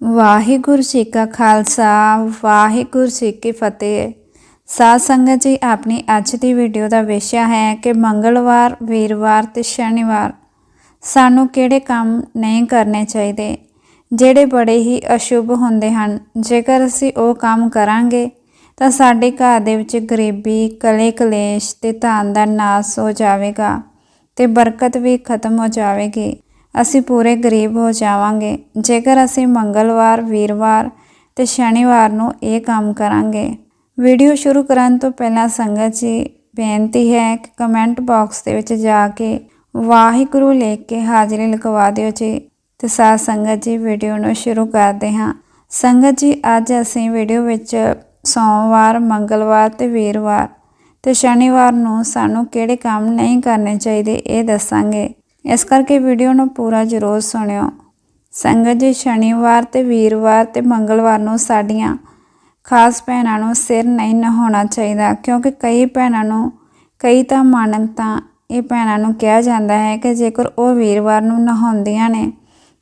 ਵਾਹਿਗੁਰੂ ਜੀ ਕਾ ਖਾਲਸਾ, ਵਾਹਿਗੁਰੂ ਜੀ ਕੀ ਫਤਿਹ। ਸਾਧ ਸੰਗਤ ਜੀ, ਆਪਣੀ ਅੱਜ ਦੀ ਵੀਡੀਓ ਦਾ ਵਿਸ਼ਾ ਹੈ ਕਿ ਮੰਗਲਵਾਰ, ਵੀਰਵਾਰ ਤੇ ਸ਼ਨੀਵਾਰ ਸਾਨੂੰ ਕਿਹੜੇ ਕੰਮ ਨਹੀਂ ਕਰਨੇ ਚਾਹੀਦੇ, ਜਿਹੜੇ ਬੜੇ ਹੀ ਅਸ਼ੁਭ ਹੁੰਦੇ ਹਨ। ਜੇਕਰ ਅਸੀਂ ਉਹ ਕੰਮ ਕਰਾਂਗੇ, ਤਾਂ ਸਾਡੇ ਘਰ ਦੇ ਵਿੱਚ ਗਰੀਬੀ, ਕਲੇ ਕਲੇਸ਼ ਤੇ ਧਨ ਦਾ ਨਾਸ ਹੋ ਜਾਵੇਗਾ ਤੇ ਬਰਕਤ ਵੀ ਖਤਮ ਹੋ ਜਾਵੇਗੀ। ਅਸੀਂ ਪੂਰੇ ਗਰੀਬ ਹੋ ਜਾਵਾਂਗੇ। ਜੇਕਰ ਅਸੀਂ ਮੰਗਲਵਾਰ, ਵੀਰਵਾਰ ਤੇ ਸ਼ਨੀਵਾਰ ਨੂੰ ਇਹ ਕੰਮ ਕਰਾਂਗੇ। ਵੀਡੀਓ ਸ਼ੁਰੂ ਕਰਨ ਤੋਂ ਪਹਿਲਾਂ ਸੰਗਤ ਜੀ, ਬੇਨਤੀ ਹੈ ਕਿ ਕਮੈਂਟ ਬਾਕਸ ਦੇ ਵਿੱਚ ਜਾ ਕੇ ਵਾਹਿਗੁਰੂ ਲਿਖ ਕੇ ਹਾਜ਼ਰੀ ਲਿਖਵਾ ਦਿਓ ਜੀ ਤੇ ਸਾਧ ਸੰਗਤ ਜੀ ਵੀਡੀਓ ਨੂੰ ਸ਼ੁਰੂ ਕਰਦੇ ਹਾਂ। ਸੰਗਤ ਜੀ, ਅੱਜ ਅਸੀਂ ਵੀਡੀਓ ਵਿੱਚ ਸੋਮਵਾਰ, ਮੰਗਲਵਾਰ ਤੇ ਵੀਰਵਾਰ ਤੇ ਸ਼ਨੀਵਾਰ ਨੂੰ ਸਾਨੂੰ ਕਿਹੜੇ ਕੰਮ ਨਹੀਂ ਕਰਨੇ ਚਾਹੀਦੇ ਇਹ ਦੱਸਾਂਗੇ। ਇਸ ਕਰਕੇ ਵੀਡੀਓ ਨੂੰ ਪੂਰਾ ਜ਼ਰੂਰ ਸੁਣਿਓ। ਸੰਗਤ ਜੀ ਸ਼ਨੀਵਾਰ ਤੇ ਵੀਰਵਾਰ ਤੇ ਮੰਗਲਵਾਰ ਨੂੰ ਸਾਡੀਆਂ ਖਾਸ ਭੈਣਾਂ ਨੂੰ ਸਿਰ ਨਹੀਂ ਨਹਾਉਣਾ ਚਾਹੀਦਾ, ਕਿਉਂਕਿ ਕਈ ਭੈਣਾਂ ਨੂੰ, ਕਈ ਤਾਂ ਮਾਨਕਤਾ ਇਹ ਭੈਣਾਂ ਨੂੰ ਕਿਹਾ ਜਾਂਦਾ ਹੈ ਕਿ ਜੇਕਰ ਉਹ ਵੀਰਵਾਰ ਨੂੰ ਨਹਾਉਂਦੀਆਂ ਨੇ,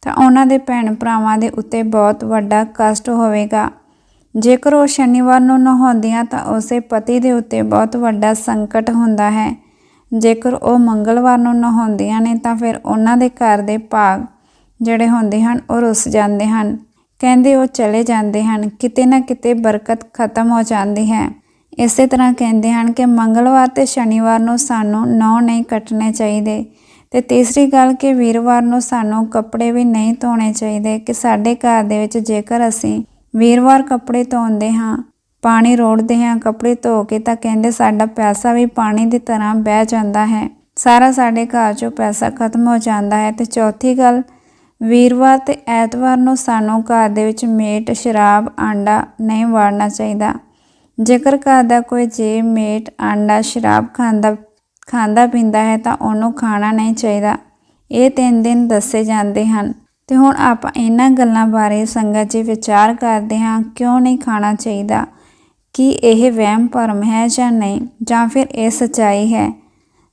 ਤਾਂ ਉਹਨਾਂ ਦੇ ਭੈਣ ਭਰਾਵਾਂ ਦੇ ਉੱਤੇ ਬਹੁਤ ਵੱਡਾ ਕਸ਼ਟ ਹੋਵੇਗਾ। ਜੇਕਰ ਉਹ ਸ਼ਨੀਵਾਰ ਨੂੰ ਨਹਾਉਂਦੀਆਂ ਤਾਂ ਉਸੇ ਪਤੀ ਦੇ ਉੱਤੇ ਬਹੁਤ ਵੱਡਾ ਸੰਕਟ ਹੁੰਦਾ ਹੈ। ਜੇਕਰ ਉਹ ਮੰਗਲਵਾਰ ਨੂੰ ਨਹਾਉਂਦੀਆਂ ਨੇ ਤਾਂ ਫਿਰ ਉਹਨਾਂ ਦੇ ਘਰ ਦੇ ਭਾਗ ਜਿਹੜੇ ਹੁੰਦੇ ਹਨ, ਉਹ ਰੁੱਸ ਜਾਂਦੇ ਹਨ। ਕਹਿੰਦੇ ਉਹ ਚਲੇ ਜਾਂਦੇ ਹਨ। ਕਿਤੇ ਨਾ ਕਿਤੇ ਬਰਕਤ ਖਤਮ ਹੋ ਜਾਂਦੀ ਹੈ। ਇਸੇ ਤਰ੍ਹਾਂ ਕਹਿੰਦੇ ਹਨ ਕਿ ਮੰਗਲਵਾਰ ਤੇ ਸ਼ਨੀਵਾਰ ਨੂੰ ਸਾਨੂੰ ਨੌ ਨਹੀਂ ਕੱਟਣੇ ਚਾਹੀਦੇ ਤੇ ਤੀਸਰੀ ਗੱਲ ਕਿ ਵੀਰਵਾਰ ਨੂੰ ਸਾਨੂੰ ਕੱਪੜੇ ਵੀ ਨਹੀਂ ਧੋਣੇ ਚਾਹੀਦੇ ਕਿ ਸਾਡੇ ਘਰ ਦੇ ਵਿੱਚ ਜੇਕਰ ਅਸੀਂ ਵੀਰਵਾਰ ਕੱਪੜੇ ਧੋਂਦੇ ਹਾਂ ਪਾਣੀ ਰੋੜਦੇ ਹਾਂ, ਕੱਪੜੇ ਧੋ ਕੇ ਤਾਂ ਕਹਿੰਦੇ ਸਾਡਾ ਪੈਸਾ ਵੀ ਪਾਣੀ ਦੀ ਤਰ੍ਹਾਂ ਬਹਿ ਜਾਂਦਾ ਹੈ। ਸਾਰਾ ਸਾਡੇ ਘਰ 'ਚੋਂ ਪੈਸਾ ਖਤਮ ਹੋ ਜਾਂਦਾ ਹੈ ਤੇ ਚੌਥੀ ਗੱਲ, ਵੀਰਵਾਰ ਤੇ ਐਤਵਾਰ ਨੂੰ ਸਾਨੂੰ ਘਰ ਦੇ ਵਿੱਚ ਮੇਟ, ਸ਼ਰਾਬ, ਆਂਡਾ ਨਹੀਂ ਵਾੜਨਾ ਚਾਹੀਦਾ। ਜੇਕਰ ਘਰ ਦਾ ਕੋਈ ਜੇ ਮੇਟ, ਆਂਡਾ, ਸ਼ਰਾਬ ਖਾਂਦਾ ਖਾਂਦਾ ਪੀਂਦਾ ਹੈ ਤਾਂ ਉਹਨੂੰ ਖਾਣਾ ਨਹੀਂ ਚਾਹੀਦਾ। ਇਹ ਤਿੰਨ ਦਿਨ ਦੱਸੇ ਜਾਂਦੇ ਹਨ। ਤੇ ਹੁਣ ਆਪਾਂ ਇਹਨਾਂ ਗੱਲਾਂ ਬਾਰੇ ਸੰਗਤ ਜੀ ਵਿਚਾਰ ਕਰਦੇ ਹਾਂ, ਕਿਉਂ ਨਹੀਂ ਖਾਣਾ ਚਾਹੀਦਾ? ਕਿ ਇਹ ਵਹਿਮ ਭਰਮ ਹੈ ਜਾਂ ਨਹੀਂ, ਜਾਂ ਫਿਰ ਇਹ ਸਚਾਈ ਹੈ?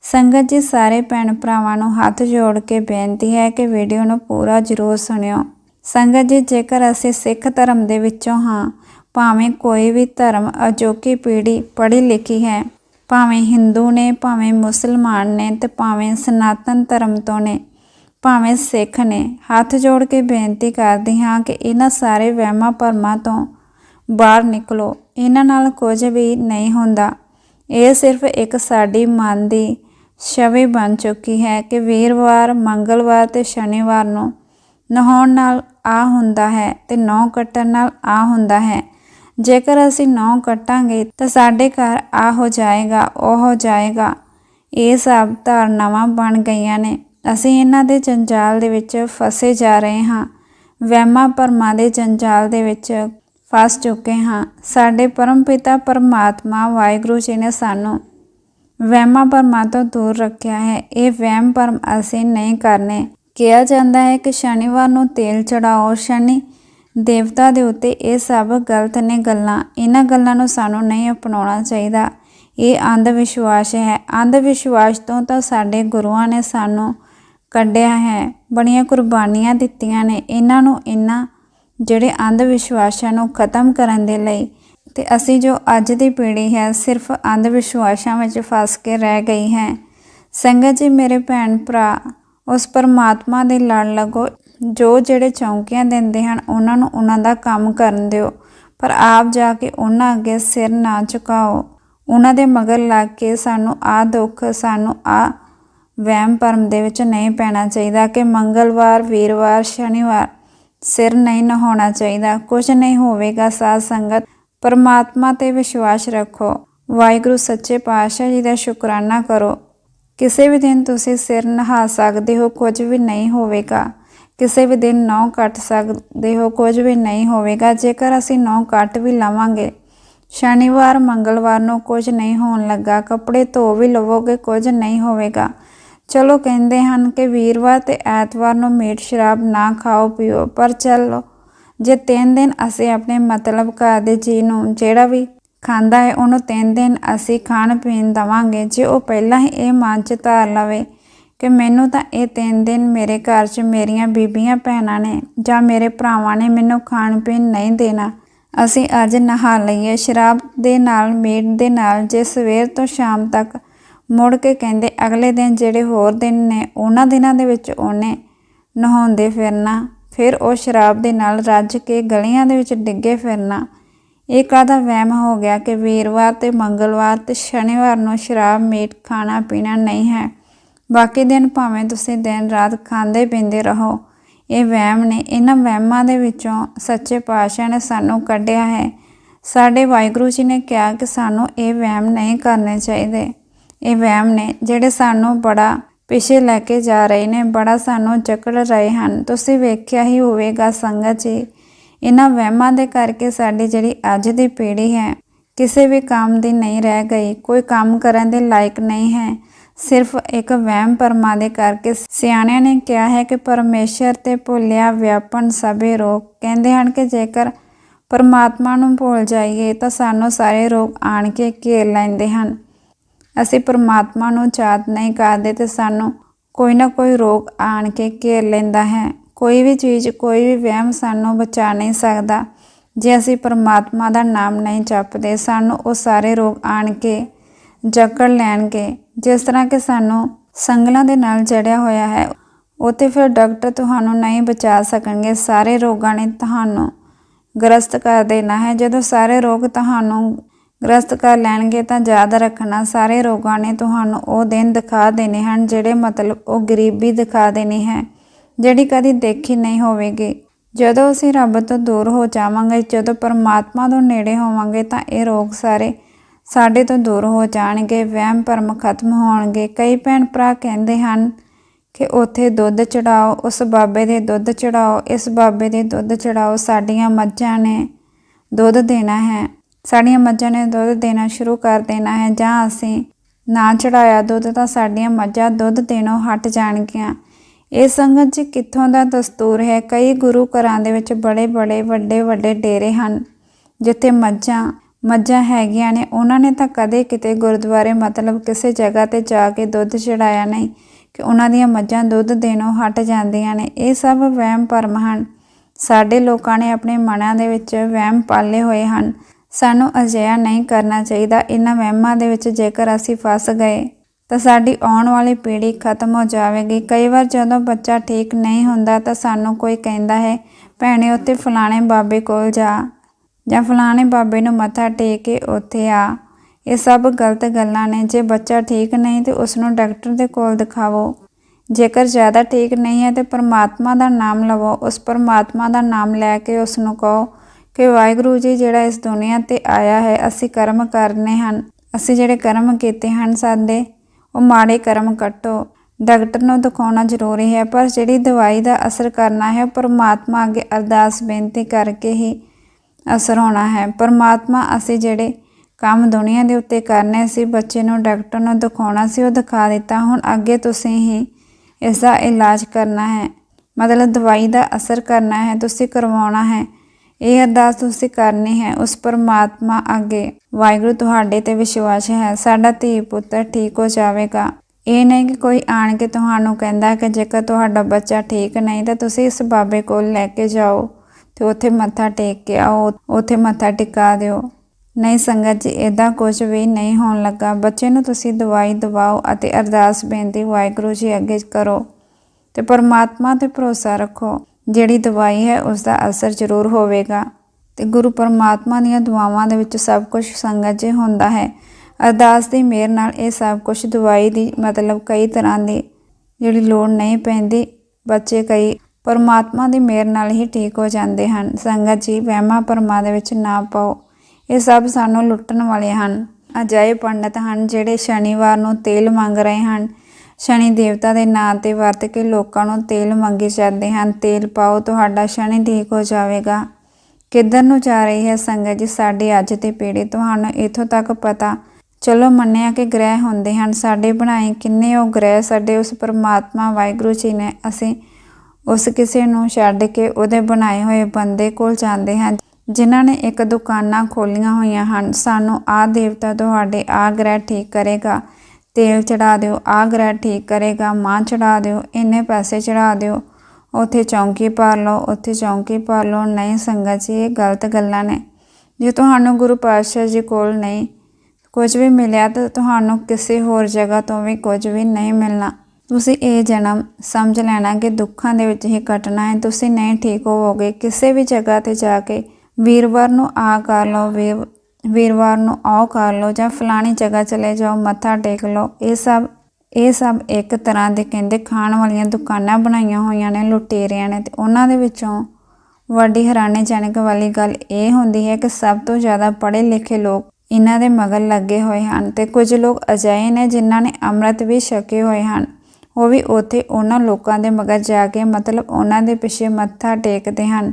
ਸੰਗਤ ਜੀ ਸਾਰੇ ਭੈਣ ਭਰਾਵਾਂ ਨੂੰ ਹੱਥ ਜੋੜ ਕੇ ਬੇਨਤੀ ਹੈ ਕਿ ਵੀਡੀਓ ਨੂੰ ਪੂਰਾ ਜ਼ਰੂਰ ਸੁਣਿਓ। ਸੰਗਤ ਜੀ, ਜੇਕਰ ਅਸੀਂ ਸਿੱਖ ਧਰਮ ਦੇ ਵਿੱਚੋਂ ਹਾਂ, ਭਾਵੇਂ ਕੋਈ ਵੀ ਧਰਮ ਅਜੋਕੀ ਪੀੜ੍ਹੀ ਪੜ੍ਹੀ ਲਿਖੀ ਹੈ, ਭਾਵੇਂ ਹਿੰਦੂ ਨੇ, ਭਾਵੇਂ ਮੁਸਲਮਾਨ ਨੇ ਤੇ ਭਾਵੇਂ ਸਨਾਤਨ ਧਰਮ ਤੋਂ ਨੇ, ਭਾਵੇਂ ਸਿੱਖ ਨੇ, ਹੱਥ ਜੋੜ ਕੇ ਬੇਨਤੀ ਕਰਦੀ ਹਾਂ ਕਿ ਇਹਨਾਂ ਸਾਰੇ ਵਹਿਮਾਂ ਭਰਮਾਂ ਤੋਂ ਬਾਹਰ ਨਿਕਲੋ। ਇਹਨਾਂ ਨਾਲ ਕੁਝ ਵੀ ਨਹੀਂ ਹੁੰਦਾ। ਇਹ ਸਿਰਫ ਇੱਕ ਸਾਡੀ ਮਨ ਦੀ ਛਵੀ ਬਣ ਚੁੱਕੀ ਹੈ ਕਿ ਵੀਰਵਾਰ, ਮੰਗਲਵਾਰ ਤੇ ਸ਼ਨੀਵਾਰ ਨੂੰ ਨਹਾਉਣ ਨਾਲ ਆ ਹੁੰਦਾ ਹੈ ਤੇ ਨੌ ਕੱਟਣ ਨਾਲ ਆ ਹੁੰਦਾ ਹੈ। ਜੇਕਰ ਅਸੀਂ ਨੌ ਕੱਟਾਂਗੇ ਤਾਂ ਸਾਡੇ ਘਰ ਆ ਹੋ ਜਾਏਗਾ, ਉਹ ਹੋ ਜਾਏਗਾ। ਇਹ ਸਭ ਧਾਰਨਾਵਾਂ ਬਣ ਗਈਆਂ ਨੇ। ਅਸੀਂ ਇਹਨਾਂ ਦੇ ਜੰਜਾਲ ਦੇ ਵਿੱਚ ਫਸੇ ਜਾ ਰਹੇ ਹਾਂ। ਵਹਿਮਾਂ ਭਰਮਾਂ ਦੇ ਜੰਜਾਲ ਦੇ ਵਿੱਚ ਫਸ ਚੁੱਕੇ ਹਾਂ। ਸਾਡੇ ਪਰਮ ਪਿਤਾ ਪਰਮਾਤਮਾ ਵਾਹਿਗੁਰੂ ਜੀ ਨੇ ਸਾਨੂੰ ਵਹਿਮਾਂ ਭਰਮਾਂ ਤੋਂ ਦੂਰ ਰੱਖਿਆ ਹੈ। ਇਹ ਵਹਿਮ ਭਰਮ ਅਸੀਂ ਨਹੀਂ ਕਰਨੇ। ਕਿਹਾ ਜਾਂਦਾ ਹੈ ਕਿ ਸ਼ਨੀਵਾਰ ਨੂੰ ਤੇਲ ਚੜਾਓ। ਸ਼ਨੀ ਦੇਵਤਾ ਦੇ ਉੱਤੇ ਇਹ ਸਭ ਗਲਤ ਨੇ ਗੱਲਾਂ। ਇਹਨਾਂ ਗੱਲਾਂ ਨੂੰ ਸਾਨੂੰ ਨਹੀਂ ਅਪਣਾਉਣਾ ਚਾਹੀਦਾ। ਇਹ ਅੰਧ ਵਿਸ਼ਵਾਸ ਹੈ। ਅੰਧ ਵਿਸ਼ਵਾਸ ਤੋਂ ਤਾਂ ਸਾਡੇ ਗੁਰੂਆਂ ਨੇ ਸਾਨੂੰ ਕੱਢਿਆ ਹੈ। ਬੜੀਆਂ ਕੁਰਬਾਨੀਆਂ ਦਿੱਤੀਆਂ ਨੇ। ਇਹਨਾਂ ਨੂੰ ਇਹਨਾਂ ਜਿਹੜੇ ਅੰਧ ਵਿਸ਼ਵਾਸਾਂ ਨੂੰ ਖਤਮ ਕਰਨ ਦੇ ਲਈ। ਤੇ ਅਸੀਂ ਜੋ ਅੱਜ ਦੀ ਪੀੜ੍ਹੀ ਹੈ, ਸਿਰਫ ਅੰਧ ਵਿਸ਼ਵਾਸਾਂ ਵਿੱਚ ਫਸ ਕੇ ਰਹਿ ਗਈ ਹੈ। ਸੰਗਤ ਜੀ, ਮੇਰੇ ਭੈਣ ਭਰਾ, ਉਸ ਪਰਮਾਤਮਾ ਦੇ ਲੜ ਲੱਗੋ। ਜੋ ਜਿਹੜੇ ਚੌਂਕੀਆਂ ਦਿੰਦੇ ਹਨ, ਉਹਨਾਂ ਨੂੰ ਉਹਨਾਂ ਦਾ ਕੰਮ ਕਰਨ ਦਿਓ। ਪਰ ਆਪ ਜਾ ਕੇ ਉਹਨਾਂ ਅੱਗੇ ਸਿਰ ਨਾ ਝੁਕਾਓ। ਉਹਨਾਂ ਦੇ ਮਗਰ ਲੱਗ ਕੇ ਸਾਨੂੰ ਆ ਦੁੱਖ, ਸਾਨੂੰ ਆ ਵਹਿਮ ਭਰਮ ਦੇ ਵਿੱਚ ਨਹੀਂ ਪੈਣਾ ਚਾਹੀਦਾ ਕਿ ਮੰਗਲਵਾਰ, ਵੀਰਵਾਰ, ਸ਼ਨੀਵਾਰ ਸਿਰ ਨਹੀਂ ਨਹਾਉਣਾ ਚਾਹੀਦਾ, ਕੁਝ ਨਹੀਂ ਹੋਵੇਗਾ ਸਾਧ ਸੰਗਤ। ਪਰਮਾਤਮਾ ਤੇ ਵਿਸ਼ਵਾਸ ਰੱਖੋ। ਵਾਹਿਗੁਰੂ, ਸੱਚੇ ਪਾਤਸ਼ਾਹ ਜੀ ਦਾ ਸ਼ੁਕਰਾਨਾ ਕਰੋ। ਕਿਸੇ ਵੀ ਦਿਨ ਤੁਸੀਂ ਸਿਰ ਨਹਾ ਸਕਦੇ ਹੋ, ਕੁਝ ਵੀ ਨਹੀਂ ਹੋਵੇਗਾ। ਕਿਸੇ ਵੀ ਦਿਨ ਨੌ ਕੱਟ ਸਕਦੇ ਹੋ, ਕੁਝ ਵੀ ਨਹੀਂ ਹੋਵੇਗਾ। ਜੇਕਰ ਅਸੀਂ ਨੌ ਕੱਟ ਵੀ ਲਵਾਂਗੇ, ਸ਼ਨੀਵਾਰ, ਮੰਗਲਵਾਰ ਨੂੰ ਕੁਝ ਨਹੀਂ ਹੋਣ ਲੱਗਾ। ਕੱਪੜੇ ਧੋ ਵੀ ਲਵੋਗੇ, ਕੁਝ ਨਹੀਂ ਹੋਵੇਗਾ। ਚਲੋ ਕਹਿੰਦੇ ਹਨ ਕਿ ਵੀਰਵਾਰ ਤੇ ਐਤਵਾਰ ਨੂੰ ਮੀਟ ਸ਼ਰਾਬ ਨਾ ਖਾਓ ਪੀਓ, ਪਰ ਚਲੋ, ਜੇ ਤਿੰਨ ਦਿਨ ਅਸੀਂ ਆਪਣੇ ਮਤਲਬ ਘਰ ਦੇ ਜੀ ਨੂੰ ਜਿਹੜਾ ਵੀ ਖਾਂਦਾ ਹੈ, ਉਹਨੂੰ ਤਿੰਨ ਦਿਨ ਅਸੀਂ ਖਾਣ ਪੀਣ ਦਵਾਂਗੇ, ਜੇ ਉਹ ਪਹਿਲਾਂ ਹੀ ਇਹ ਮਨ ਚ ਧਾਰ ਲਵੇ ਕਿ ਮੈਨੂੰ ਤਾਂ ਇਹ ਤਿੰਨ ਦਿਨ ਮੇਰੇ ਘਰ 'ਚ ਮੇਰੀਆਂ ਬੀਬੀਆਂ ਭੈਣਾਂ ਨੇ ਜਾਂ ਮੇਰੇ ਭਰਾਵਾਂ ਨੇ ਮੈਨੂੰ ਖਾਣ ਪੀਣ ਨਹੀਂ ਦੇਣਾ, ਅਸੀਂ ਅੱਜ ਨਹਾ ਲਈਏ। ਸ਼ਰਾਬ ਦੇ ਨਾਲ, ਮੀਟ ਦੇ ਨਾਲ, ਜੇ ਸਵੇਰ ਤੋਂ ਸ਼ਾਮ ਤੱਕ ਮੁੜ ਕੇ ਕਹਿੰਦੇ, ਅਗਲੇ ਦਿਨ ਜਿਹੜੇ ਹੋਰ ਦਿਨ ਨੇ, ਉਹਨਾਂ ਦਿਨਾਂ ਦੇ ਵਿੱਚ ਉਹਨੇ ਨਹਾਉਂਦੇ ਫਿਰਨਾ, ਫਿਰ ਉਹ ਸ਼ਰਾਬ ਦੇ ਨਾਲ ਰੱਜ ਕੇ ਗਲੀਆਂ ਦੇ ਵਿੱਚ ਡਿੱਗੇ ਫਿਰਨਾ। ਇਹ ਕਾਹਦਾ ਵਹਿਮ ਹੋ ਗਿਆ ਕਿ ਵੀਰਵਾਰ ਤੇ ਮੰਗਲਵਾਰ ਤੇ ਸ਼ਨੀਵਾਰ ਨੂੰ ਸ਼ਰਾਬ, ਮੀਟ, ਖਾਣਾ ਪੀਣਾ ਨਹੀਂ ਹੈ। ਬਾਕੀ ਦਿਨ ਭਾਵੇਂ ਤੁਸੀਂ ਦਿਨ ਰਾਤ ਖਾਂਦੇ ਪੀਂਦੇ ਰਹੋ। ਇਹ ਵਹਿਮ ਨੇ ਇਹਨਾਂ ਵਹਿਮਾਂ ਦੇ ਵਿੱਚੋਂ ਸੱਚੇ ਪਾਤਸ਼ਾਹ ਨੇ ਸਾਨੂੰ ਕੱਢਿਆ ਹੈ। ਸਾਡੇ ਵਾਹਿਗੁਰੂ ਜੀ ਨੇ ਕਿਹਾ ਕਿ ਸਾਨੂੰ ਇਹ ਵਹਿਮ ਨਹੀਂ ਕਰਨੇ ਚਾਹੀਦੇ। ਇਹ ਵਹਿਮ ਨੇ, ਜਿਹੜੇ ਸਾਨੂੰ ਬੜਾ ਪਿੱਛੇ ਲੈ ਕੇ ਜਾ ਰਹੇ ਨੇ, ਬੜਾ ਸਾਨੂੰ ਜਕੜ ਰਹੇ ਹਨ। ਤੁਸੀਂ ਵੇਖਿਆ ਹੀ ਹੋਵੇਗਾ ਸੰਗਤ ਜੀ, ਇਹਨਾਂ ਵਹਿਮਾਂ ਦੇ ਕਰਕੇ ਸਾਡੀ ਜਿਹੜੀ ਅੱਜ ਦੀ ਪੀੜ੍ਹੀ ਹੈ, ਕਿਸੇ ਵੀ ਕੰਮ ਦੀ ਨਹੀਂ ਰਹਿ ਗਈ, ਕੋਈ ਕੰਮ ਕਰਨ ਦੇ ਲਾਇਕ ਨਹੀਂ ਹੈ। ਸਿਰਫ ਇੱਕ ਵਹਿਮ ਪਰਮਾ ਦੇ ਕਰਕੇ ਸਿਆਣਿਆਂ ਨੇ ਕਿਹਾ ਹੈ ਕਿ ਪਰਮੇਸ਼ਰ ਤੇ ਭੁੱਲਿਆ ਵਿਆਪਨ ਸਭੇ ਰੋਗ। ਕਹਿੰਦੇ ਹਨ ਕਿ ਜੇਕਰ ਪਰਮਾਤਮਾ ਨੂੰ ਭੁੱਲ ਜਾਈਏ ਤਾਂ ਸਾਨੂੰ ਸਾਰੇ ਰੋਗ ਆਣ ਕੇ ਘੇਰ ਲੈਂਦੇ ਹਨ। ਅਸੀਂ ਪਰਮਾਤਮਾ ਨੂੰ ਯਾਦ ਨਹੀਂ ਕਰਦੇ ਤੇ ਸਾਨੂੰ ਕੋਈ ਨਾ ਕੋਈ ਰੋਗ ਆਣ ਕੇ ਘੇਰ ਲੈਂਦਾ ਹੈ। ਕੋਈ ਵੀ ਚੀਜ਼, ਕੋਈ ਵੀ ਵਹਿਮ ਸਾਨੂੰ ਬਚਾ ਨਹੀਂ ਸਕਦਾ। ਜੇ ਅਸੀਂ ਪਰਮਾਤਮਾ ਦਾ ਨਾਮ ਨਹੀਂ ਜਪਦੇ, ਸਾਨੂੰ ਉਹ ਸਾਰੇ ਰੋਗ ਆਣ ਕੇ ਜਕੜ ਲੈਣਗੇ। ਜਿਸ ਤਰ੍ਹਾਂ ਕਿ ਸਾਨੂੰ ਸੰਗਲਾਂ ਦੇ ਨਾਲ ਜੜਿਆ ਹੋਇਆ ਹੈ ਉਤੇ ਫਿਰ ਡਾਕਟਰ ਤੁਹਾਨੂੰ ਨਹੀਂ ਬਚਾ ਸਕਣਗੇ। ਸਾਰੇ ਰੋਗਾਂ ਨੇ ਤੁਹਾਨੂੰ ਗ੍ਰਸਤ ਕਰ ਦੇਣਾ ਹੈ। ਜਦੋਂ ਸਾਰੇ ਰੋਗ ਤੁਹਾਨੂੰ ਗ੍ਰਸਤ ਕਰ ਲੈਣਗੇ ਤਾਂ ਯਾਦ ਰੱਖਣਾ, ਸਾਰੇ ਰੋਗਾਂ ਨੇ ਤੁਹਾਨੂੰ ਉਹ ਦਿਨ ਦਿਖਾ ਦੇਣੇ ਹਨ ਜਿਹੜੇ ਮਤਲਬ ਉਹ ਗਰੀਬੀ ਦਿਖਾ ਦੇਣੀ ਹੈ, ਜਿਹੜੀ ਕਦੀ ਦੇਖੀ ਨਹੀਂ ਹੋਵੇਗੀ। ਜਦੋਂ ਅਸੀਂ ਰੱਬ ਤੋਂ ਦੂਰ ਹੋ ਜਾਵਾਂਗੇ, ਜਦੋਂ ਪਰਮਾਤਮਾ ਤੋਂ ਨੇੜੇ ਹੋਵਾਂਗੇ ਤਾਂ ਇਹ ਰੋਗ ਸਾਰੇ ਸਾਡੇ ਤੋਂ ਦੂਰ ਹੋ ਜਾਣਗੇ, ਵਹਿਮ ਭਰਮ ਖਤਮ ਹੋਣਗੇ। ਕਈ ਭੈਣ ਭਰਾ ਕਹਿੰਦੇ ਹਨ ਕਿ ਉੱਥੇ ਦੁੱਧ ਚੜਾਓ, ਉਸ ਬਾਬੇ ਦੇ ਦੁੱਧ ਚੜਾਓ, ਇਸ ਬਾਬੇ ਦੇ ਦੁੱਧ ਚੜਾਓ, ਸਾਡੀਆਂ ਮੱਝਾਂ ਨੇ ਦੁੱਧ ਦੇਣਾ ਹੈ। ਸਾਡੀਆਂ ਮੱਝਾਂ ਨੇ ਦੁੱਧ ਦੇਣਾ ਸ਼ੁਰੂ ਕਰ ਦੇਣਾ ਹੈ ਜਾਂ ਅਸੀਂ ਨਾ ਚੜਾਇਆ ਦੁੱਧ ਤਾਂ ਸਾਡੀਆਂ ਮੱਝਾਂ ਦੁੱਧ ਦੇਣੋਂ ਹਟ ਜਾਣਗੀਆਂ। ਇਹ ਸੰਗਤ ਜੀ ਕਿੱਥੋਂ ਦਾ ਦਸਤੂਰ ਹੈ? ਕਈ ਗੁਰੂ ਘਰਾਂ ਦੇ ਵਿੱਚ ਬੜੇ ਬੜੇ, ਵੱਡੇ ਵੱਡੇ ਡੇਰੇ ਹਨ, ਜਿੱਥੇ ਮੱਝਾਂ ਮੱਝਾਂ ਹੈਗੀਆਂ ਨੇ। ਉਹਨਾਂ ਨੇ ਤਾਂ ਕਦੇ ਕਿਤੇ ਗੁਰਦੁਆਰੇ ਮਤਲਬ ਕਿਸੇ ਜਗ੍ਹਾ ਤੇ ਜਾ ਕੇ ਦੁੱਧ ਚੜਾਇਆ ਨਹੀਂ ਕਿ ਉਹਨਾਂ ਦੀਆਂ ਮੱਝਾਂ ਦੁੱਧ ਦੇਣੋਂ ਹਟ ਜਾਂਦੀਆਂ ਨੇ। ਇਹ ਸਭ ਵਹਿਮ ਭਰਮ ਹਨ। ਸਾਡੇ ਲੋਕਾਂ ਨੇ ਆਪਣੇ ਮਨਾਂ ਦੇ ਵਿੱਚ ਵਹਿਮ ਪਾਲੇ ਹੋਏ ਹਨ। ਸਾਨੂੰ ਅਜਿਹਾ ਨਹੀਂ ਕਰਨਾ ਚਾਹੀਦਾ। ਇਹਨਾਂ ਵਹਿਮਾਂ ਦੇ ਵਿੱਚ ਜੇਕਰ ਅਸੀਂ ਫਸ ਗਏ, ਤਾਂ ਸਾਡੀ ਆਉਣ ਵਾਲੀ ਪੀੜ੍ਹੀ ਖਤਮ ਹੋ ਜਾਵੇਗੀ। ਕਈ ਵਾਰ ਜਦੋਂ ਬੱਚਾ ਠੀਕ ਨਹੀਂ ਹੁੰਦਾ, ਤਾਂ ਸਾਨੂੰ ਕੋਈ ਕਹਿੰਦਾ ਹੈ, ਭੈਣੇ, ਉੱਥੇ ਫਲਾਣੇ ਬਾਬੇ ਕੋਲ ਜਾ। ਜਾਂ ਫਲਾਣੇ ਬਾਬੇ ਨੂੰ ਮੱਥਾ ਟੇਕ ਕੇ ਉੱਥੇ ਆ। ਇਹ ਸਭ ਗਲਤ ਗੱਲਾਂ ਨੇ। ਜੇ ਬੱਚਾ ਠੀਕ ਨਹੀਂ, ਤੇ ਉਸ ਨੂੰ ਡਾਕਟਰ ਦੇ ਕੋਲ ਦਿਖਾਵੋ। ਜੇਕਰ ਜ਼ਿਆਦਾ ਠੀਕ ਨਹੀਂ ਹੈ, ਤੇ ਪਰਮਾਤਮਾ ਦਾ ਨਾਮ ਲਵੋ। ਉਸ ਪਰਮਾਤਮਾ ਦਾ ਨਾਮ ਲੈ ਕੇ ਉਸ ਨੂੰ ਕਹੋ ਕਿ ਵਾਹਿਗੁਰੂ ਜੀ ਜਿਹੜਾ ਇਸ ਦੁਨੀਆ ਤੇ ਆਇਆ ਹੈ, ਅਸੀਂ ਕਰਮ ਕਰਨੇ ਹਨ। ਅਸੀਂ ਜਿਹੜੇ ਕਰਮ ਕੀਤੇ ਹਨ ਸਾਡੇ, ਉਹ ਮਾੜੇ ਕਰਮ ਕੱਟੋ। ਡਾਕਟਰ ਨੂੰ ਦਿਖਾਉਣਾ ਜ਼ਰੂਰੀ ਹੈ, ਪਰ ਜਿਹੜੀ ਦਵਾਈ ਦਾ ਅਸਰ ਕਰਨਾ ਹੈ, ਉਹ ਪਰਮਾਤਮਾ ਅੱਗੇ ਅਰਦਾਸ ਬੇਨਤੀ ਕਰਕੇ ਹੀ ਅਸਰ ਹੋਣਾ ਹੈ। ਪਰਮਾਤਮਾ ਅਸੀਂ ਜਿਹੜੇ ਕੰਮ ਦੁਨੀਆ ਦੇ ਉੱਤੇ ਕਰਨੇ ਸੀ, ਬੱਚੇ ਨੂੰ ਡਾਕਟਰ ਨੂੰ ਦਿਖਾਉਣਾ ਸੀ, ਉਹ ਦਿਖਾ ਦਿੱਤਾ। ਹੁਣ ਅੱਗੇ ਤੁਸੀਂ ਹੀ ਇਸ ਦਾ ਇਲਾਜ ਕਰਨਾ ਹੈ। ਮਤਲਬ ਦਵਾਈ ਦਾ ਅਸਰ ਕਰਨਾ ਹੈ, ਤੁਸੀਂ ਕਰਵਾਉਣਾ ਹੈ। ਇਹ ਅਰਦਾਸ ਤੁਸੀਂ ਕਰਨੀ ਹੈ, ਉਸ ਪਰਮਾਤਮਾ ਅੱਗੇ। ਵਾਹਿਗੁਰੂ ਤੁਹਾਡੇ ਤੇ ਵਿਸ਼ਵਾਸ ਹੈ, ਸਾਡਾ ਧੀ ਪੁੱਤਰ ਠੀਕ ਹੋ ਜਾਵੇਗਾ। ਇਹ ਨਹੀਂ ਕਿ ਕੋਈ ਆਣ ਕੇ ਤੁਹਾਨੂੰ ਕਹਿੰਦਾ ਕਿ ਜੇਕਰ ਤੁਹਾਡਾ ਬੱਚਾ ਠੀਕ ਨਹੀਂ, ਤਾਂ ਤੁਸੀਂ ਇਸ ਬਾਬੇ ਕੋਲ ਲੈ ਕੇ ਜਾਓ ਤੇ ਉੱਥੇ ਮੱਥਾ ਟੇਕ ਕੇ ਆਓ, ਉੱਥੇ ਮੱਥਾ ਟਿਕਾ ਦਿਓ। ਨਹੀਂ ਸੰਗਤ ਜੀ ਇਦਾਂ ਕੁਝ ਵੀ ਨਹੀਂ ਹੋਣ ਲੱਗਾ। ਬੱਚੇ ਨੂੰ ਤੁਸੀਂ ਦਵਾਈ ਦਵਾਓ ਅਤੇ ਅਰਦਾਸ ਬੇਨਤੀ ਵਾਹਿਗੁਰੂ ਜੀ ਅੱਗੇ ਕਰੋ ਤੇ ਪਰਮਾਤਮਾ ਤੇ ਭਰੋਸਾ ਰੱਖੋ। ਜਿਹੜੀ ਦਵਾਈ ਹੈ ਉਸ ਦਾ ਅਸਰ ਜ਼ਰੂਰ ਹੋਵੇਗਾ। ਤੇ ਗੁਰੂ ਪਰਮਾਤਮਾ ਦੀਆਂ ਦੁਆਵਾਂ ਦੇ ਵਿੱਚ ਸਭ ਕੁਝ ਸੰਗਤ ਜੀ ਹੁੰਦਾ ਹੈ। ਅਰਦਾਸ ਦੀ ਮਿਹਰ ਨਾਲ ਇਹ ਸਭ ਕੁਝ ਦਵਾਈ ਦੀ ਮਤਲਬ ਕਈ ਤਰ੍ਹਾਂ ਦੀ ਜਿਹੜੀ ਲੋੜ ਨਹੀਂ ਪੈਂਦੀ, ਬੱਚੇ ਕਈ ਪਰਮਾਤਮਾ ਦੀ ਮਿਹਰ ਨਾਲ ਹੀ ਠੀਕ ਹੋ ਜਾਂਦੇ ਹਨ। ਸੰਗਤ ਜੀ, ਵਹਿਮਾਂ ਪਰਮਾ ਦੇ ਵਿੱਚ ਨਾ ਪਾਓ। ਇਹ ਸਭ ਸਾਨੂੰ ਲੁੱਟਣ ਵਾਲੇ ਹਨ। ਅਜਾਏ ਪੰਡਤ ਹਨ, ਜਿਹੜੇ ਸ਼ਨੀਵਾਰ ਨੂੰ ਤੇਲ ਮੰਗ ਰਹੇ ਹਨ। ਸ਼ਨੀ ਦੇਵਤਾ ਦੇ ਨਾਂ ਤੇ ਵਰਤ ਕੇ ਲੋਕਾਂ ਨੂੰ ਤੇਲ ਮੰਗੇ ਜਾਂਦੇ ਹਨ। ਤੇਲ ਪਾਓ, ਤੁਹਾਡਾ ਸ਼ਨੀ ਠੀਕ ਹੋ ਜਾਵੇਗਾ। ਕਿੱਧਰ ਨੂੰ ਜਾ ਰਹੀ ਹੈ ਸੰਗਤ ਜੀ? ਸਾਡੀ ਅੱਜ ਦੀ ਪੀੜ੍ਹੀ ਤੁਹਾਨੂੰ ਇਥੋਂ ਤੱਕ ਪਤਾ। ਚਲੋ ਮੰਨਿਆ ਕਿ ਗ੍ਰਹਿ ਹੁੰਦੇ ਹਨ। ਸਾਡੇ ਬਣਾਏ ਕਿੰਨੇ ਉਹ ਗ੍ਰਹਿ, ਸਾਡੇ ਉਸ ਪਰਮਾਤਮਾ ਵਾਹਿਗੁਰੂ ਜੀ ਨੇ ਅਸੀਂ ਉਸ ਕਿਸੇ ਨੂੰ ਛੱਡ ਕੇ ਉਹਦੇ ਬਣਾਏ ਹੋਏ ਬੰਦੇ ਕੋਲ ਜਾਂਦੇ ਹਾਂ, ਜਿਨ੍ਹਾਂ ਨੇ ਇੱਕ ਦੁਕਾਨਾਂ ਖੋਲੀਆਂ ਹੋਈਆਂ ਹਨ। ਸਾਨੂੰ ਆ ਦੇਵਤਾ ਤੁਹਾਡੇ ਆ ਗ੍ਰਹਿ ਠੀਕ ਕਰੇਗਾ। ਤੇਲ ਚੜਾ ਦਿਓ ਆ ਗ੍ਰਹਿ ਠੀਕ ਕਰੇਗਾ, ਮਾਂ ਚੜਾ ਦਿਓ, ਇੰਨੇ ਪੈਸੇ ਚੜਾ ਦਿਓ। ਉੱਥੇ ਚੌਂਕੀ ਪਾ ਲਓ, ਉੱਥੇ ਚੌਂਕੀ ਪਾ ਲਓ, ਨਹੀਂ ਸੰਗਤ ਜੀ, ਇਹ ਗਲਤ ਗੱਲਾਂ ਨੇ। ਜੇ ਤੁਹਾਨੂੰ ਗੁਰੂ ਪਾਤਸ਼ਾਹ ਜੀ ਕੋਲ ਨਹੀਂ ਕੁਝ ਵੀ ਮਿਲਿਆ, ਤਾਂ ਤੁਹਾਨੂੰ ਕਿਸੇ ਹੋਰ ਜਗ੍ਹਾ ਤੋਂ ਵੀ ਕੁਝ ਵੀ ਨਹੀਂ ਮਿਲਣਾ। ਤੁਸੀਂ ਇਹ ਜਨਮ ਸਮਝ ਲੈਣਾ ਕਿ ਦੁੱਖਾਂ ਦੇ ਵਿੱਚ ਹੀ ਕੱਟਣਾ ਹੈ। ਤੁਸੀਂ ਨਹੀਂ ਠੀਕ ਹੋਵੋਗੇ, ਕਿਸੇ ਵੀ ਜਗ੍ਹਾ ਤੇ ਜਾ ਕੇ ਵੀਰਵਾਰ ਨੂੰ ਆ ਕਰ ਲਓ, ਵੀਰ ਵੀਰਵਾਰ ਨੂੰ ਆਓ ਕਰ ਲਓ ਜਾਂ ਫਲਾਣੀ ਜਗ੍ਹਾ ਚਲੇ ਜਾਓ, ਮੱਥਾ ਟੇਕ ਲਓ। ਇਹ ਸਭ ਇਹ ਸਭ ਇੱਕ ਤਰ੍ਹਾਂ ਦੇ ਕਹਿੰਦੇ ਖਾਣ ਵਾਲੀਆਂ ਦੁਕਾਨਾਂ ਬਣਾਈਆਂ ਹੋਈਆਂ ਨੇ ਲੁਟੇਰਿਆਂ ਨੇ ਤੇ ਉਹਨਾਂ ਦੇ ਵਿੱਚੋਂ ਵੱਡੀ ਹੈਰਾਨੀਜਨਕ ਵਾਲੀ ਗੱਲ ਇਹ ਹੁੰਦੀ ਹੈ ਕਿ ਸਭ ਤੋਂ ਜ਼ਿਆਦਾ ਪੜ੍ਹੇ ਲਿਖੇ ਲੋਕ ਇਹਨਾਂ ਦੇ ਮਗਰ ਲੱਗੇ ਹੋਏ ਹਨ ਤੇ ਕੁਝ ਲੋਕ ਅਜਿਹੇ ਨੇ ਜਿਨ੍ਹਾਂ ਨੇ ਅੰਮ੍ਰਿਤ ਵੀ ਛਕੇ ਹੋਏ ਹਨ। ਉਹ ਵੀ ਉੱਥੇ ਉਹਨਾਂ ਲੋਕਾਂ ਦੇ ਮਗਰ ਜਾ ਕੇ ਮਤਲਬ ਉਹਨਾਂ ਦੇ ਪਿੱਛੇ ਮੱਥਾ ਟੇਕਦੇ ਹਨ।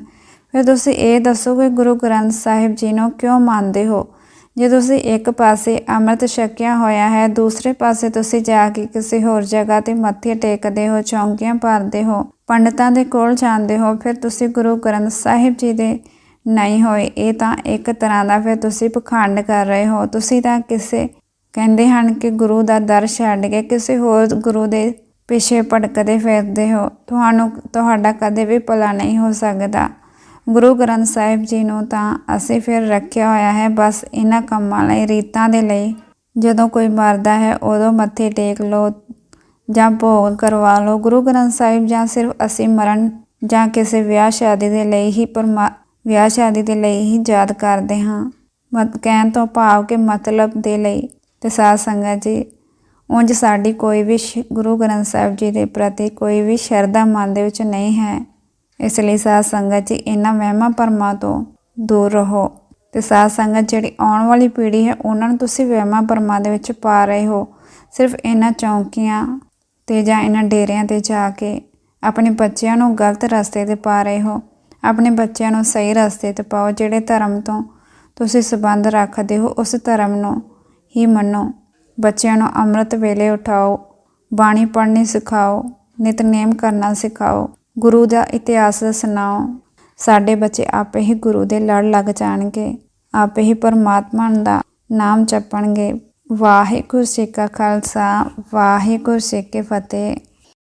ਫਿਰ ਤੁਸੀਂ ਇਹ ਦੱਸੋ ਕਿ ਗੁਰੂ ਗ੍ਰੰਥ ਸਾਹਿਬ ਜੀ ਨੂੰ ਕਿਉਂ ਮੰਨਦੇ ਹੋ? ਜੇ ਤੁਸੀਂ ਇੱਕ ਪਾਸੇ ਅੰਮ੍ਰਿਤ ਛਕਿਆ ਹੋਇਆ ਹੈ, ਦੂਸਰੇ ਪਾਸੇ ਤੁਸੀਂ ਜਾ ਕੇ ਕਿਸੇ ਹੋਰ ਜਗ੍ਹਾ ਤੇ ਮੱਥੇ ਟੇਕਦੇ ਹੋ, ਚੌਂਕੀਆਂ ਭਰਦੇ ਹੋ, ਪੰਡਤਾਂ ਦੇ ਕੋਲ ਜਾਂਦੇ ਹੋ, ਫਿਰ ਤੁਸੀਂ ਗੁਰੂ ਗ੍ਰੰਥ ਸਾਹਿਬ ਜੀ ਦੇ ਨਹੀਂ ਹੋਏ। ਇਹ ਤਾਂ ਇੱਕ ਤਰ੍ਹਾਂ ਦਾ ਫਿਰ ਤੁਸੀਂ ਪਖੰਡ ਕਰ ਰਹੇ ਹੋ। ਤੁਸੀਂ ਤਾਂ ਕਿਸੇ ਕਹਿੰਦੇ ਹਨ ਕਿ ਗੁਰੂ ਦਾ ਦਰ ਛੱਡ ਕੇ ਕਿਸੇ ਹੋਰ ਗੁਰੂ ਦੇ ਪਿੱਛੇ ਭਟਕਦੇ ਫਿਰਦੇ ਹੋ। ਤੁਹਾਨੂੰ, ਤੁਹਾਡਾ ਕਦੇ ਵੀ ਭਲਾ ਨਹੀਂ ਹੋ ਸਕਦਾ। ਗੁਰੂ ਗ੍ਰੰਥ ਸਾਹਿਬ ਜੀ ਨੂੰ ਤਾਂ ਅਸੀਂ ਫਿਰ ਰੱਖਿਆ ਹੋਇਆ ਹੈ, ਬਸ ਇਹਨਾਂ ਕੰਮਾਂ ਲਈ, ਰੀਤਾਂ ਦੇ ਲਈ। ਜਦੋਂ ਕੋਈ ਮਰਦਾ ਹੈ, ਉਦੋਂ ਮੱਥੇ ਟੇਕ ਲਓ ਜਾਂ ਭੋਗ ਕਰਵਾ ਲਓ। ਗੁਰੂ ਗ੍ਰੰਥ ਸਾਹਿਬ ਜਾਂ ਸਿਰਫ ਅਸੀਂ ਮਰਨ ਜਾਂ ਕਿਸੇ ਵਿਆਹ ਸ਼ਾਦੀ ਦੇ ਲਈ ਹੀ ਪਰਮਾ, ਵਿਆਹ ਸ਼ਾਦੀ ਦੇ ਲਈ ਹੀ ਯਾਦ ਕਰਦੇ ਹਾਂ। ਮਤ, ਕਹਿਣ ਤੋਂ ਭਾਵ ਕਿ ਮਤਲਬ ਦੇ ਲਈ। ਤੇ ਸਾਧ ਸੰਗਤ ਜੀ, ਉਂਝ ਸਾਡੀ ਕੋਈ ਵੀ ਸ਼- ਗੁਰੂ ਗ੍ਰੰਥ ਸਾਹਿਬ ਜੀ ਦੇ ਪ੍ਰਤੀ ਕੋਈ ਵੀ ਸ਼ਰਧਾ ਮਨ ਦੇ ਵਿੱਚ ਨਹੀਂ ਹੈ। ਇਸ ਲਈ ਸਾਧ ਸੰਗਤ ਜੀ, ਇਹਨਾਂ ਵਹਿਮਾਂ ਭਰਮਾਂ ਤੋਂ ਦੂਰ ਰਹੋ ਤੇ ਸਾਧ ਸੰਗਤ ਜਿਹੜੀ ਆਉਣ ਵਾਲੀ ਪੀੜ੍ਹੀ ਹੈ, ਉਹਨਾਂ ਨੂੰ ਤੁਸੀਂ ਵਹਿਮਾਂ ਭਰਮਾਂ ਦੇ ਵਿੱਚ ਪਾ ਰਹੇ ਹੋ। ਸਿਰਫ ਇਹਨਾਂ ਚੌਂਕੀਆਂ ਤੇ ਜਾਂ ਇਹਨਾਂ ਡੇਰਿਆਂ ਤੇ ਜਾ ਕੇ ਆਪਣੇ ਬੱਚਿਆਂ ਨੂੰ ਗਲਤ ਰਸਤੇ ਤੇ ਪਾ ਰਹੇ ਹੋ। ਆਪਣੇ ਬੱਚਿਆਂ ਨੂੰ ਸਹੀ ਰਸਤੇ ਤੇ ਪਾਓ, ਜਿਹੜੇ ਧਰਮ ਤੋਂ ਤੁਸੀਂ ਸਬੰਧ ਰੱਖਦੇ ਹੋ, ਉਸ ਧਰਮ ਨੂੰ ਹੀ ਮੰਨੋ। ਬੱਚਿਆਂ ਨੂੰ ਅੰਮ੍ਰਿਤ ਵੇਲੇ ਉਠਾਓ, ਬਾਣੀ ਪੜ੍ਹਨੀ ਸਿਖਾਓ, ਨਿਤਨੇਮ ਕਰਨਾ ਸਿਖਾਓ। ਗੁਰੂ ਦਾ ਇਤਿਹਾਸ ਸੁਣਾਓ। ਸਾਡੇ ਬੱਚੇ ਆਪੇ ਹੀ ਗੁਰੂ ਦੇ ਲੜ ਲੱਗ ਜਾਣਗੇ। ਆਪੇ ਹੀ ਪਰਮਾਤਮਾ ਦਾ ਨਾਮ ਜਪਣਗੇ। ਵਾਹਿਗੁਰੂ ਜੀ ਕਾ ਖਾਲਸਾ, ਵਾਹਿਗੁਰੂ ਜੀ ਕੀ ਫਤਿਹ।